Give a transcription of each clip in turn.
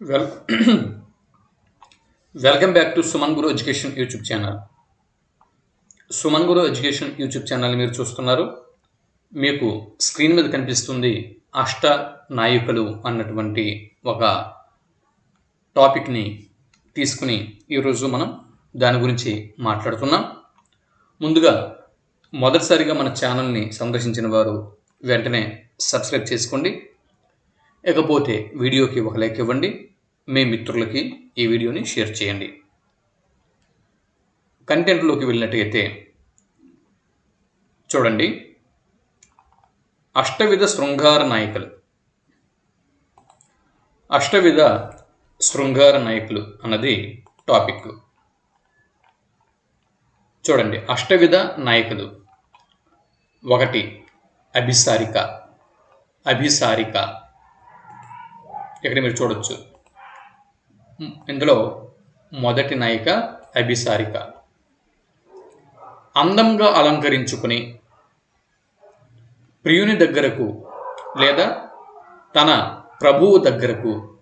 Well welcome back to Suman Guru education YouTube channel Suman Guru education YouTube channel మీరు చూస్తున్నారు. మీకు screen మీద కనిపిస్తుంది అష్ట నాయకులు అన్నటువంటి ఒక టాపిక్ని తీసుకుని ఈరోజు మనం దాని గురించి మాట్లాడుతున్నాం. ముందుగా మొదటిసారిగా మన ఛానల్ని సందర్శించిన వారు వెంటనే సబ్స్క్రైబ్ చేసుకోండి. ఇకపోతే వీడియోకి ఒక లైక్ ఇవ్వండి. మీ మిత్రులకి ఈ వీడియోని షేర్ చేయండి. కంటెంట్లోకి వెళ్ళినట్టయితే చూడండి. అష్టవిధ శృంగార నాయకులు. అష్టవిధ శృంగార నాయకులు అన్నది టాపిక్. చూడండి అష్టవిధ నాయకులు. ఒకటి అభిసారిక. అభిసారిక. ఇక్కడ మీరు చూడొచ్చు. ఇందులో మొదటి నాయిక అభిసారిక. అందంగా అలంకరించుకుని ప్రియుని దగ్గరకు లేదా తన ప్రభువు దగ్గరకు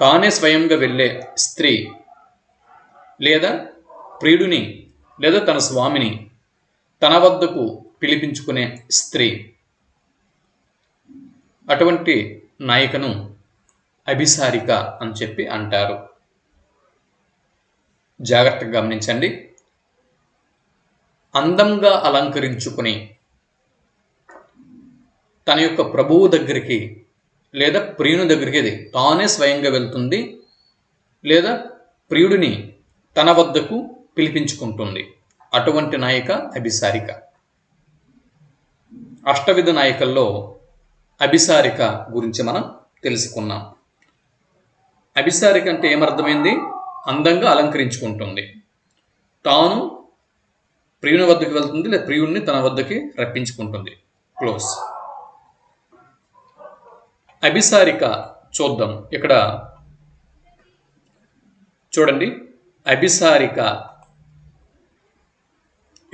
తానే స్వయంగా వెళ్ళే స్త్రీ లేదా ప్రియుడిని లేదా తన స్వామిని తన వద్దకు పిలిపించుకునే స్త్రీ. అటువంటి నాయికను అభిసారిక అని చెప్పి అంటారు. జాగ్రత్తగా గమనించండి. అందంగా అలంకరించుకుని తన యొక్క ప్రభువు దగ్గరికి లేదా ప్రియుని దగ్గరికి తానే స్వయంగా వెళ్తుంది లేదా ప్రియుడిని తన వద్దకు పిలిపించుకుంటుంది. అటువంటి నాయిక అభిసారిక. అష్టవిధ నాయకల్లో అభిసారిక గురించి మనం తెలుసుకున్నాం. అభిసారిక అంటే ఏమర్థమైంది? అందంగా అలంకరించుకుంటుంది. తాను ప్రియుని వద్దకు వెళ్తుంది లేదా ప్రియుడిని తన వద్దకి రప్పించుకుంటుంది. క్లోజ్. అభిసారిక చూద్దాం. ఇక్కడ చూడండి. అభిసారిక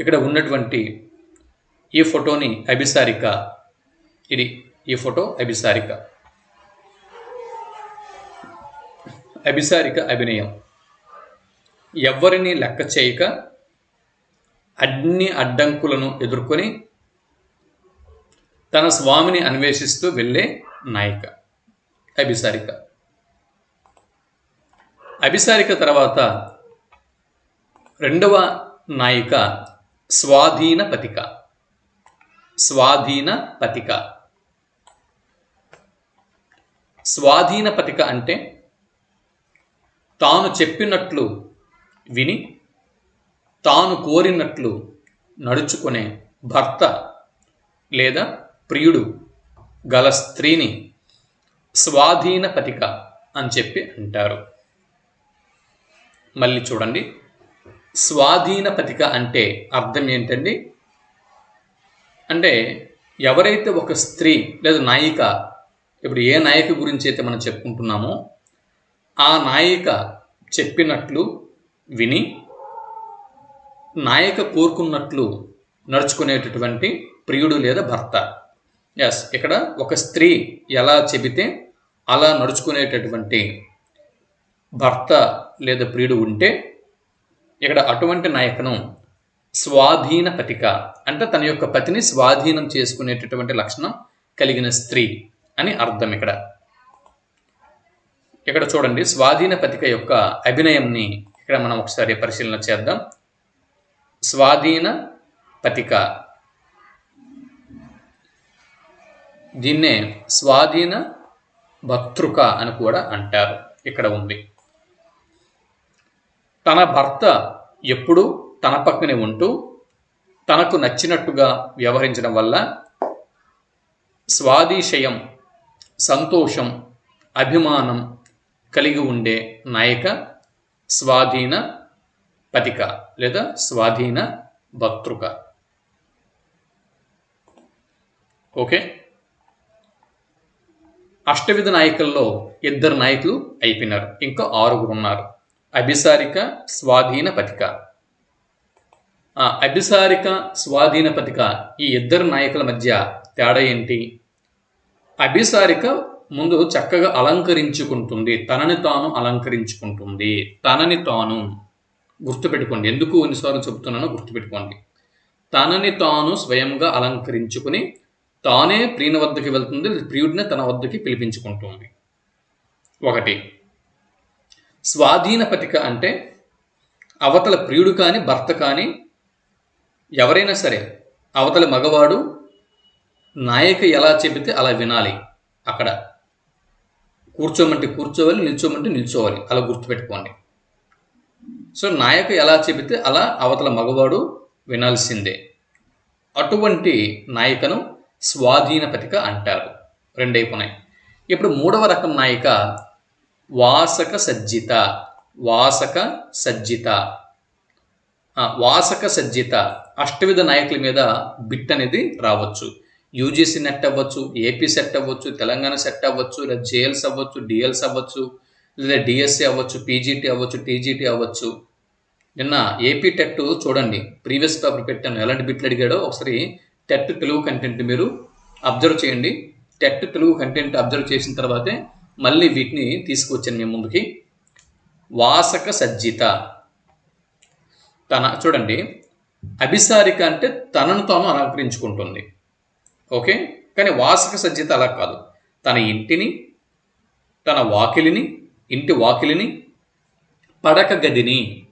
ఇక్కడ ఉన్నటువంటి ఈ ఫోటోని అభిసారిక. ఇది ఈ ఫోటో అభిసారిక. అభిసారిక అభినయం. ఎవ్వరిని లెక్క చేయక అన్ని అడ్డంకులను ఎదుర్కొని తన స్వామిని అన్వేషిస్తూ వెళ్ళే నాయిక అభిసారిక. అభిసారిక తర్వాత రెండవ నాయిక స్వాధీన పతిక స్వాధీన పతిక. స్వాధీన పతిక అంటే తాను చెప్పినట్లు విని తాను కోరినట్లు నడుచుకునే భర్త లేదా ప్రియుడు గల స్త్రీని స్వాధీన పతిక అని చెప్పి అంటారు. మళ్ళీ చూడండి. స్వాధీన పతిక అంటే అర్థం ఏంటండి? అంటే ఎవరైతే ఒక స్త్రీ లేదా నాయిక ఇప్పుడు ఏ నాయక గురించి అయితే మనం చెప్పుకుంటున్నామో ఆ నాయిక చెప్పినట్లు విని నాయక కోరుకున్నట్లు నడుచుకునేటటువంటి ప్రియుడు లేదా భర్త. ఎస్ ఇక్కడ ఒక స్త్రీ ఎలా చెబితే అలా నడుచుకునేటటువంటి భర్త లేదా ప్రియుడు ఉంటే ఇక్కడ అటువంటి నాయకను స్వాధీన పతిక అంటే తన యొక్క పతిని స్వాధీనం చేసుకునేటటువంటి లక్షణం కలిగిన స్త్రీ అని అర్థం ఇక్కడ. ఇక్కడ చూడండి స్వాధీన పతిక యొక్క అభినయంని ఇక్కడ మనం ఒకసారి పరిశీలన చేద్దాం. స్వాధీన పతిక దీన్నే స్వాధీన భక్తృక అని కూడా అంటారు. ఇక్కడ ఉంది. తన భర్త ఎప్పుడూ తన పక్కనే ఉంటూ తనకు నచ్చినట్టుగా వ్యవహరించడం వల్ల స్వాదిశయం సంతోషం అభిమానం కలిగి ఉండే నాయక స్వాధీన పతిక లేదా స్వాధీన భక్తృక ఓకే? అష్టవిధ నాయకుల్లో ఇద్దరు నాయకులు అయిపోయినారు. ఇంకా ఆరుగురు ఉన్నారు. అభిసారిక స్వాధీన పతిక. అభిసారిక స్వాధీన పతిక ఈ ఇద్దరు నాయకుల మధ్య తేడా ఏంటి? అభిసారిక ముందు చక్కగా అలంకరించుకుంటుంది. తనని తాను అలంకరించుకుంటుంది. తనని తాను గుర్తుపెట్టుకోండి. ఎందుకు ఎన్నిసార్లు చెబుతున్నానో గుర్తుపెట్టుకోండి. తనని తాను స్వయంగా అలంకరించుకుని తానే ప్రియుని వద్దకి వెళ్తుంది ప్రియుడిని తన వద్దకి పిలిపించుకుంటుంది. ఒకటి. స్వాధీన పతిక అంటే అవతల ప్రియుడు కానీ భర్త కానీ ఎవరైనా సరే అవతల మగవాడు నాయక ఎలా చెబితే అలా వినాలి. అక్కడ కూర్చోమంటే కూర్చోవాలి నిల్చోమంటే నిల్చోవాలి. అలా గుర్తుపెట్టుకోండి. సో నాయక ఎలా చెబితే అలా అవతల మగవాడు వినాల్సిందే. అటువంటి నాయికను స్వాధీన పతిక అంటారు. రెండైపోయినాయి ఇప్పుడు మూడవ రకం నాయిక వాసక సజ్జిత. వాసక సజ్జిత. వాసక సజ్జిత. అష్టవిధ నాయకుల మీద బిట్ అనేది రావచ్చు. యూజీసీ నెట్ అవ్వచ్చు ఏపీ సెట్ అవ్వచ్చు తెలంగాణ సెట్ అవ్వచ్చు లేదా జేఎల్స్ అవ్వచ్చు డిఎల్స్ అవ్వచ్చు లేదా డిఎస్సి అవ్వచ్చు పీజీటీ అవ్వచ్చు టీజీటీ అవ్వచ్చు. నిన్న ఏపీ టెట్ చూడండి ప్రీవియస్ పేపర్ పెట్టాను ఎలాంటి బిట్లు అడిగాడో ఒకసారి టెట్ తెలుగు కంటెంట్ మీరు అబ్జర్వ్ చేయండి. టెట్ తెలుగు కంటెంట్ అబ్జర్వ్ చేసిన తర్వాతే మళ్ళీ వీటిని తీసుకువచ్చాను మేము ముందుకి. వాసక సజ్జిత. తన చూడండి అభిసారిక అంటే తనను తాను అలంకరించుకుంటుంది. ఓకే? కానీ వాసక సజ్జత అలా కాదు. తన ఇంటిని తన వాకిలిని ఇంటి వాకిలిని పడక గదిని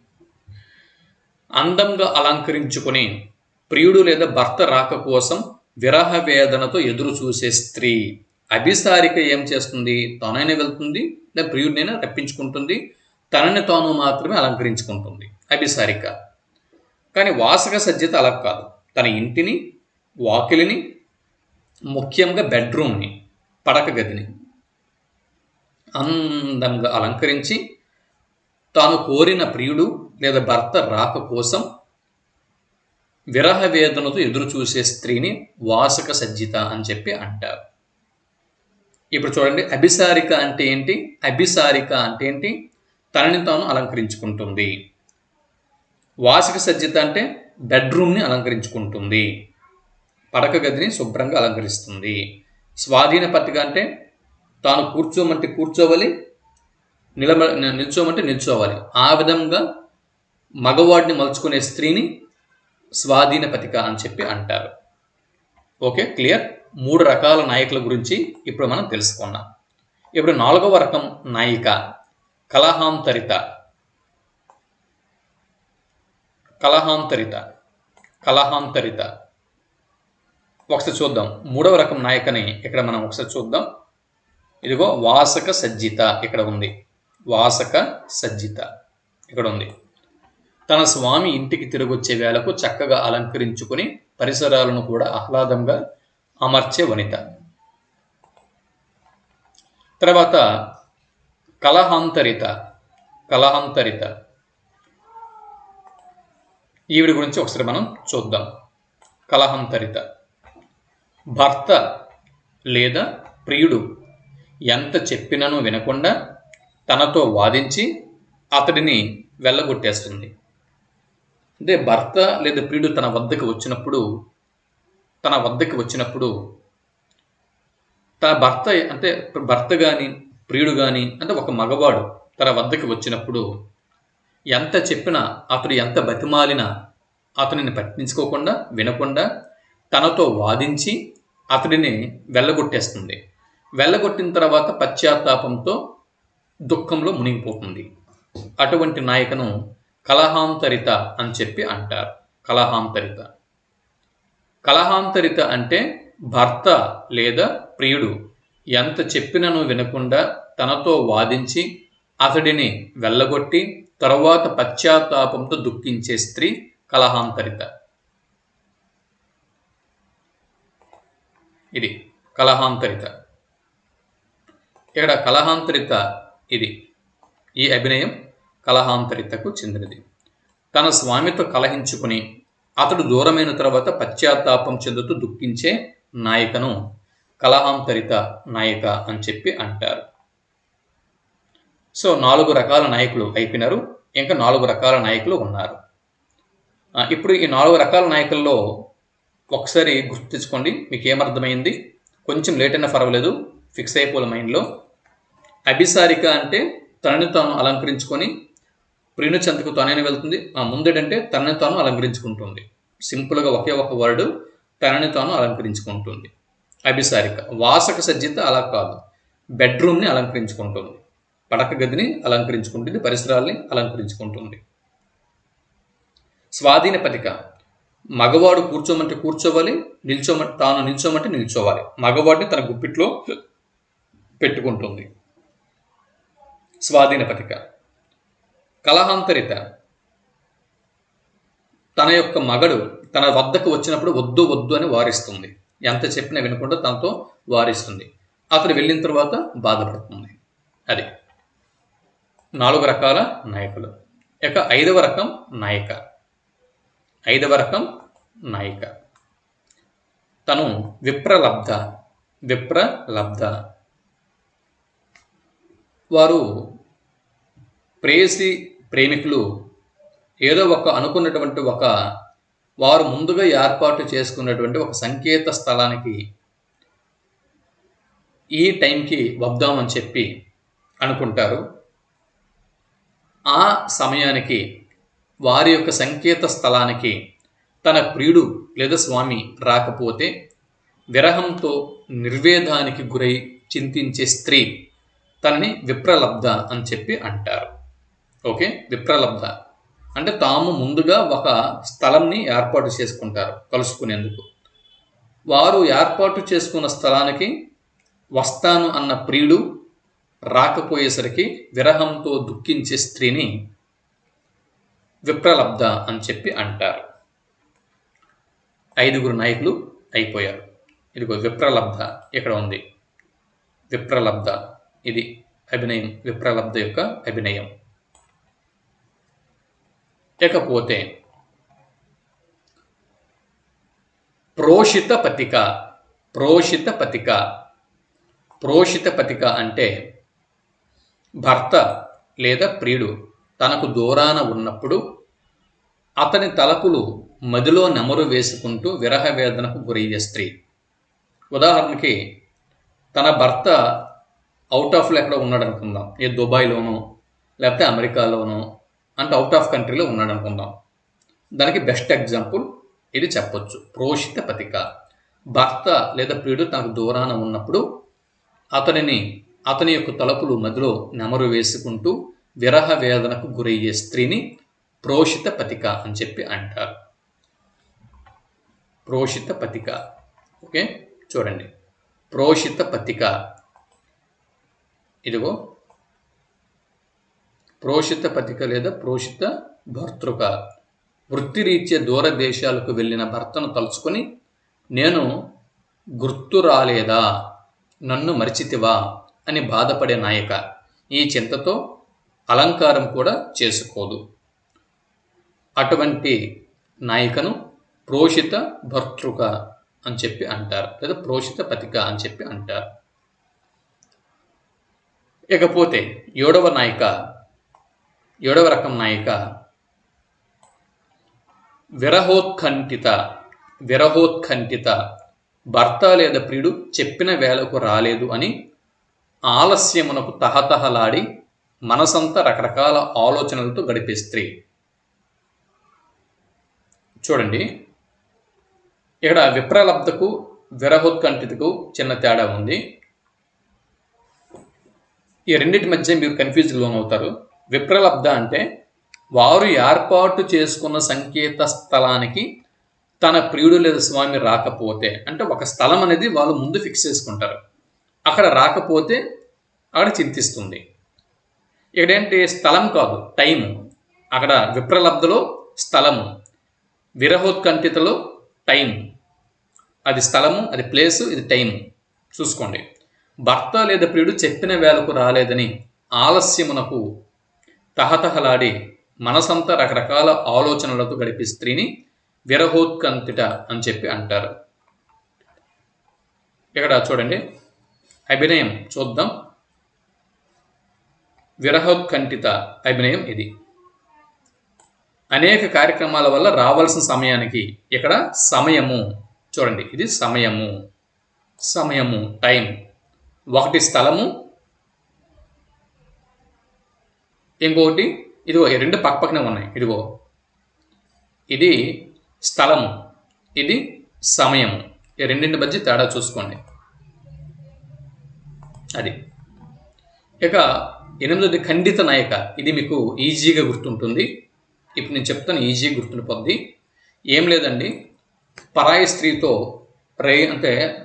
అందంగా అలంకరించుకొని ప్రియుడు లేదా భర్త రాక కోసం విరహ వేదనతో ఎదురు చూసే స్త్రీ అభిసారిక ఏం చేస్తుంది? తనైనా వెళ్తుంది లేదా ప్రియుడినైనా రప్పించుకుంటుంది తనని తాను మాత్రమే అలంకరించుకుంటుంది అభిసారిక. కానీ వాసక సజ్జత అలా కాదు. తన ఇంటిని వాకిలిని ముఖ్యంగా బెడ్రూమ్ని పడక గదిని అందంగా అలంకరించి తాను కోరిన ప్రియుడు లేదా భర్త రాక కోసం విరహ వేదనతో ఎదురు చూసే స్త్రీని వాసక సజ్జిత అని చెప్పి అంటారు. ఇప్పుడు చూడండి అభిసారిక అంటే ఏంటి? అభిసారిక అంటే ఏంటి? తనని తాను అలంకరించుకుంటుంది. వాసక సజ్జిత అంటే బెడ్రూమ్ని అలంకరించుకుంటుంది. పడక గదిని శుభ్రంగా అలంకరిస్తుంది. స్వాధీన పట్టిక అంటే తాను కూర్చోమంటే కూర్చోవాలి నిలబ నిల్చోమంటే నిల్చోవాలి. ఆ విధంగా మగవాడిని మలుచుకునే స్త్రీని స్వాధీన పతిక అని చెప్పి అంటారు. Okay clear? మూడు రకాల నాయకుల గురించి ఇప్పుడు మనం తెలుసుకున్నాం ఇప్పుడు నాలుగవ రకం నాయిక కలహాంతరిత. కలహాంతరిత కలహాంతరిత. ఒకసారి చూద్దాం. మూడవ రకం నాయకని ఇక్కడ మనం ఒకసారి చూద్దాం. ఇదిగో వాసక సజ్జిత ఇక్కడ ఉంది. వాసక సజ్జిత ఇక్కడ ఉంది. తన స్వామి ఇంటికి తిరిగొచ్చే వేళకు చక్కగా అలంకరించుకుని పరిసరాలను కూడా ఆహ్లాదంగా అమర్చే వనిత. తర్వాత కలహాంతరిత కలహాంతరిత. ఈవిడ గురించి ఒకసారి మనం చూద్దాం. కలహాంతరిత. భర్త లేదా ప్రియుడు ఎంత చెప్పినను వినకుండా తనతో వాదించి అతడిని వెళ్ళగొట్టేస్తుంది. అంటే భర్త లేదా ప్రియుడు తన వద్దకు వచ్చినప్పుడు తన వద్దకు వచ్చినప్పుడు తన భర్త అంటే భర్త కానీ ప్రియుడు కానీ అంటే ఒక మగవాడు తన వద్దకు వచ్చినప్పుడు ఎంత చెప్పినా అతడు ఎంత బతిమాలినా అతనిని పట్టించుకోకుండా వినకుండా తనతో వాదించి అతడిని వెళ్ళగొట్టేస్తుంది. వెళ్ళగొట్టిన తర్వాత పశ్చాత్తాపంతో దుఃఖంలో మునిగిపోతుంది. అటువంటి నాయకను కలహాంతరిత అని చెప్పి అంటారు. కలహాంతరిత. కలహాంతరిత అంటే భర్త లేదా ప్రియుడు ఎంత చెప్పినను వినకుండా తనతో వాదించి అతడిని వెళ్ళగొట్టి తరువాత పశ్చాత్తాపంతో దుఃఖించే స్త్రీ కలహాంతరిత. ఇది కలహాంతరిత. ఇక్కడ కలహాంతరిత ఇది. ఈ అభినయం కలహాంతరితకు చెందినది. తన స్వామితో కలహించుకుని అతడు దూరమైన తర్వాత పశ్చాత్తాపం చెందుతూ దుఃఖించే నాయికను కలహాంతరిత నాయిక అని చెప్పి అంటారు. సో నాలుగు రకాల నాయకులు అయిపోయినారు. ఇంకా నాలుగు రకాల నాయకులు ఉన్నారు. ఇప్పుడు ఈ నాలుగు రకాల నాయకుల్లో ఒకసారి గుర్తు తెచ్చుకోండి మీకు ఏమర్థమైంది కొంచెం లేట్ అయినా పర్వాలేదు ఫిక్స్ అయిపోలే మైండ్లో అభిసారిక అంటే తనని తాను అలంకరించుకొని ప్రీణు చెంతకు తానైనా వెళ్తుంది. ఆ ముందడంటే తనని తాను అలంకరించుకుంటుంది. సింపుల్గా ఒకే ఒక వర్డ్ తనని తాను అలంకరించుకుంటుంది. అభిసారిక వాసక సజ్జిత అలా కాదు. బెడ్రూమ్ని అలంకరించుకుంటుంది. పడక గదిని అలంకరించుకుంటుంది పరిసరాల్ని అలంకరించుకుంటుంది. స్వాధీన పతిక మగవాడు కూర్చోమంటే కూర్చోవాలి నిల్చోమంటే తాను నిల్చోమంటే నిల్చోవాలి. మగవాడిని తన గుప్పిట్లో పెట్టుకుంటుంది. స్వాధీన పతిక కలహాంతరిత. తన యొక్క మగడు తన వద్దకు వచ్చినప్పుడు వద్దు వద్దు అని వారిస్తుంది. ఎంత చెప్పినా వినకుండా తనతో వారిస్తుంది. అతడు వెళ్ళిన తర్వాత బాధపడుతుంది. అది. నాలుగు రకాల నాయకులు. ఇక ఐదవ రకం నాయక. ఐదవ రకం నాయిక. తను విప్రలబ్ధ విప్రలబ్ధ. వారు ప్రేయసి ప్రేమికులు ఏదో ఒక అనుకున్నటువంటి ఒక వారు ముందుగా ఏర్పాటు చేసుకున్నటువంటి ఒక సంకేత స్థలానికి ఈ టైంకి వద్దామని చెప్పి అనుకుంటారు. ఆ సమయానికి వారి యొక్క సంకేత స్థలానికి తన ప్రియుడు లేదా స్వామి రాకపోతే విరహంతో నిర్వేదానికి గురై చింతించే స్త్రీ తనని విప్రలబ్ధ అని చెప్పి అంటారు. ఓకే? విప్రలబ్ధ. అంటే తాము ముందుగా ఒక స్థలంని ఏర్పాటు చేసుకుంటారు కలుసుకునేందుకు. వారు ఏర్పాటు చేసుకున్న స్థలానికి వస్తాను అన్న ప్రియుడు రాకపోయేసరికి విరహంతో దుఃఖించే స్త్రీని విప్రలబ్ధ అని చెప్పి అంటారు. ఐదుగురు నాయకులు అయిపోయారు. ఇదిగో విప్రలబ్ధ ఇక్కడ ఉంది. విప్రలబ్ధ. ఇది అభినయం విప్రలబ్ధ యొక్క అభినయం. ఇకపోతే ప్రోషిత పతిక ప్రోషిత పతిక. ప్రోషిత పతిక అంటే భర్త లేదా ప్రియుడు తనకు దూరాన ఉన్నప్పుడు అతని తలపులు మదిలో నెమరు వేసుకుంటూ విరహ వేదనకు గురయ్యే స్త్రీ. ఉదాహరణకి తన భర్త అవుట్ ఆఫ్లో ఎక్కడ ఉన్నాడు అనుకుందాం ఏ దుబాయ్లోనో లేకపోతే అమెరికాలోనో అంటే అవుట్ ఆఫ్ కంట్రీలో ఉన్నాడు అనుకుందాం దానికి బెస్ట్ ఎగ్జాంపుల్ ఇది చెప్పొచ్చు. ప్రోషిత పతిక. భర్త లేదా ప్రియుడు తనకు దూరాన ఉన్నప్పుడు అతనిని అతని యొక్క తలుపులు మధ్యలో నెమరు వేసుకుంటూ విరహ వేదనకు గురయ్యే స్త్రీని ప్రోషిత పతిక అని చెప్పి అంటారు. ప్రోషిత పతిక. ఓకే? చూడండి. ప్రోషిత పతిక. ఇదిగో. ప్రోషిత పతిక లేదా ప్రోషిత భర్తృక. వృత్తిరీత్యా దూర దేశాలకు వెళ్ళిన భర్తను తలుచుకొని నేను గుర్తు రాలేదా నన్ను మరిచితివా? అని బాధపడే నాయక. ఈ చింతతో అలంకారం కూడా చేసుకోదు. అటువంటి నాయికను ప్రోషిత భర్తృక అని చెప్పి అంటారు. లేదా ప్రోషిత పతిక అని చెప్పి అంటారు. ఇకపోతే ఏడవ నాయిక ఏడవ రకం నాయిక విరహోత్కంఠిత విరహోత్కంఠిత భర్త లేదా ప్రియుడు చెప్పిన వేళకు రాలేదు అని ఆలస్యమునకు తహతహలాడి మనసంతా రకరకాల ఆలోచనలతో గడిపే స్త్రీ. చూడండి. ఇక్కడ విప్రలబ్ధకు విరహోత్కంఠితకు చిన్న తేడా ఉంది. ఈ రెండింటి మధ్య మీరు కన్ఫ్యూజ్ లోనవుతారు విప్రలబ్ధ అంటే వారు ఏర్పాటు చేసుకున్న సంకేత స్థలానికి తన ప్రియుడు లేదా స్వామి రాకపోతే అంటే ఒక స్థలం అనేది వాళ్ళు ముందు ఫిక్స్ చేసుకుంటారు. అక్కడ రాకపోతే అక్కడ చింతిస్తుంది. ఇక్కడేంటి స్థలం కాదు టైం అక్కడ విప్రలబ్ధలో స్థలము. విరహోత్కంఠితలో టైం. అది స్థలము అది ప్లేసు ఇది టైం. చూసుకోండి. భర్త లేదా ప్రియుడు చెప్పిన వేళకు రాలేదని ఆలస్యమునకు తహతహలాడి మనసంతా రకరకాల ఆలోచనలతో గడిపే స్త్రీని విరహోత్కంఠిత అని చెప్పి అంటారు. ఇక్కడ చూడండి. అభినయం చూద్దాం. విరహోత్కంఠిత అభినయం ఇది. అనేక కార్యక్రమాల వల్ల రావాల్సిన సమయానికి ఇక్కడ సమయము. చూడండి ఇది సమయము. సమయము టైం ఒకటి స్థలము ఇంకొకటి ఇదిగో ఈ రెండు పక్కపక్కనే ఉన్నాయి. ఇదిగో ఇది స్థలము ఇది సమయము. ఈ రెండింటి మధ్య తేడా చూసుకోండి. అది. ఇక ఎనిమిదోది ఖండిత నాయక. ఇది మీకు ఈజీగా గుర్తుంటుంది. ఇప్పుడు నేను చెప్తాను ఈజీగా గుర్తుండిపోద్ది. ఏం లేదండి. పరాయి స్త్రీతో రే అంటే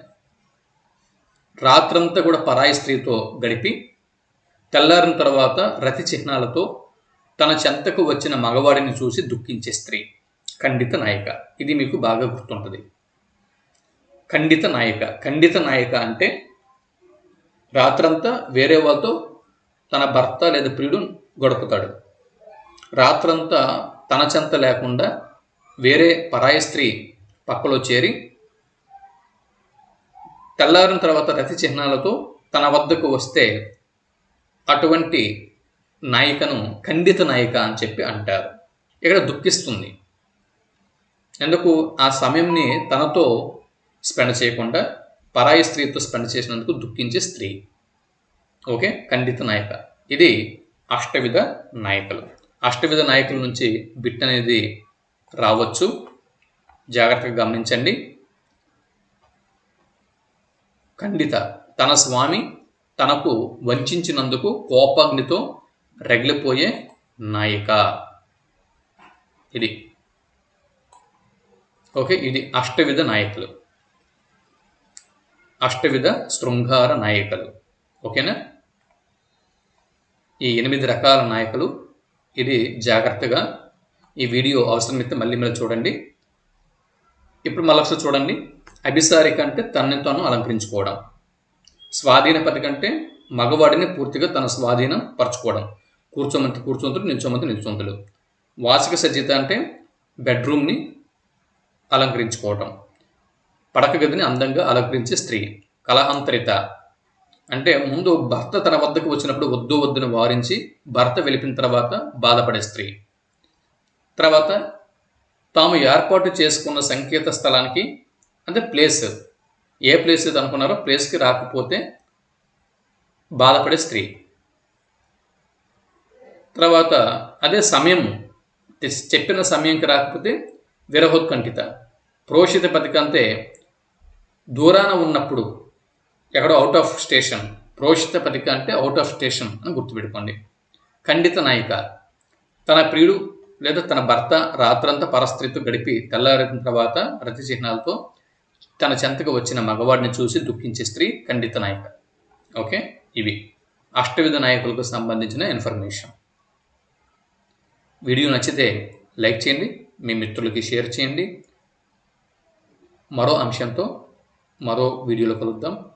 రాత్రంతా కూడా పరాయి స్త్రీతో గడిపి తెల్లారిన తర్వాత రతి చిహ్నాలతో తన చెంతకు వచ్చిన మగవాడిని చూసి దుఃఖించే స్త్రీ. ఖండిత నాయక. ఇది మీకు బాగా గుర్తుంటుంది. ఖండిత నాయక. ఖండిత నాయక అంటే రాత్రంతా వేరే వాళ్ళతో తన భర్త లేదా ప్రియుడు గడుపుతాడు. రాత్రంతా తన చెంత లేకుండా వేరే పరాయి స్త్రీ పక్కలో చేరి తెల్లారిన తర్వాత రతి చిహ్నాలతో తన వద్దకు వస్తే అటువంటి నాయికను ఖండిత నాయిక అని చెప్పి అంటారు. ఇక్కడ దుఃఖిస్తుంది. ఎందుకు? ఆ సమయంని తనతో స్పెండ్ చేయకుండా పరాయి స్త్రీతో స్పెండ్ చేసినందుకు దుఃఖించే స్త్రీ. ఓకే? ఖండిత నాయక. ఇది అష్టవిధ నాయకులు. అష్టవిధ నాయకుల నుంచి బిట్ అనేది రావచ్చు. జాగ్రత్తగా గమనించండి. ఖండిత. తన స్వామి తనకు వంచినందుకు కోపాగ్నితో రగిలిపోయే నాయిక. ఇది. ఓకే ఇది అష్టవిధ నాయకులు. అష్టవిధ శృంగార నాయకులు. ఓకేనా? ఈ ఎనిమిది రకాల నాయకులు ఇది జాగ్రత్తగా ఈ వీడియో అవసరమైతే మళ్ళీ మీరు చూడండి. ఇప్పుడు మళ్ళీ చూడండి. అభిసారిక అంటే తనని తాను అలంకరించుకోవడం. స్వాధీన పథకం మగవాడిని పూర్తిగా తన స్వాధీనం పరచుకోవడం. కూర్చోమంతి కూర్చోంతులు నిల్చోమంతి నిల్చోంతులు వాసిక సజ్జిత అంటే బెడ్రూమ్ని అలంకరించుకోవటం. పడక గదిని అందంగా అలంకరించే స్త్రీ. కలహంతరిత. అంటే ముందు భర్త తన వద్దకు వచ్చినప్పుడు వద్దు వద్దును వారించి భర్త వెలిపిన తర్వాత బాధపడే స్త్రీ. తర్వాత తాము ఏర్పాటు చేసుకున్న సంకేత స్థలానికి అంటే ప్లేస్ ఏ ప్లేస్ అనుకున్నారో ప్లేస్కి రాకపోతే బాధపడే స్త్రీ. తర్వాత అదే సమయం చెప్పిన సమయంకి రాకపోతే విరహోత్కంఠిత. ప్రోషిత పథకం అంటే దూరాన ఉన్నప్పుడు ఎక్కడో అవుట్ ఆఫ్ స్టేషన్ ప్రోషిత పథిక అంటే అవుట్ ఆఫ్ స్టేషన్ అని గుర్తుపెట్టుకోండి. ఖండిత నాయిక. తన ప్రియుడు లేదా తన భర్త రాత్రంతా పరస్త్రీతో గడిపి తెల్లారిన తర్వాత రతి చిహ్నాలతో తన చెంతకు వచ్చిన మగవాడిని చూసి దుఃఖించే స్త్రీ ఖండిత నాయిక. ఓకే? ఇవి. అష్టవిధ నాయకులకు సంబంధించిన ఇన్ఫర్మేషన్. వీడియో నచ్చితే లైక్ చేయండి మీ మిత్రులకి షేర్ చేయండి. మరో అంశంతో మరో వీడియోలో కలుద్దాం.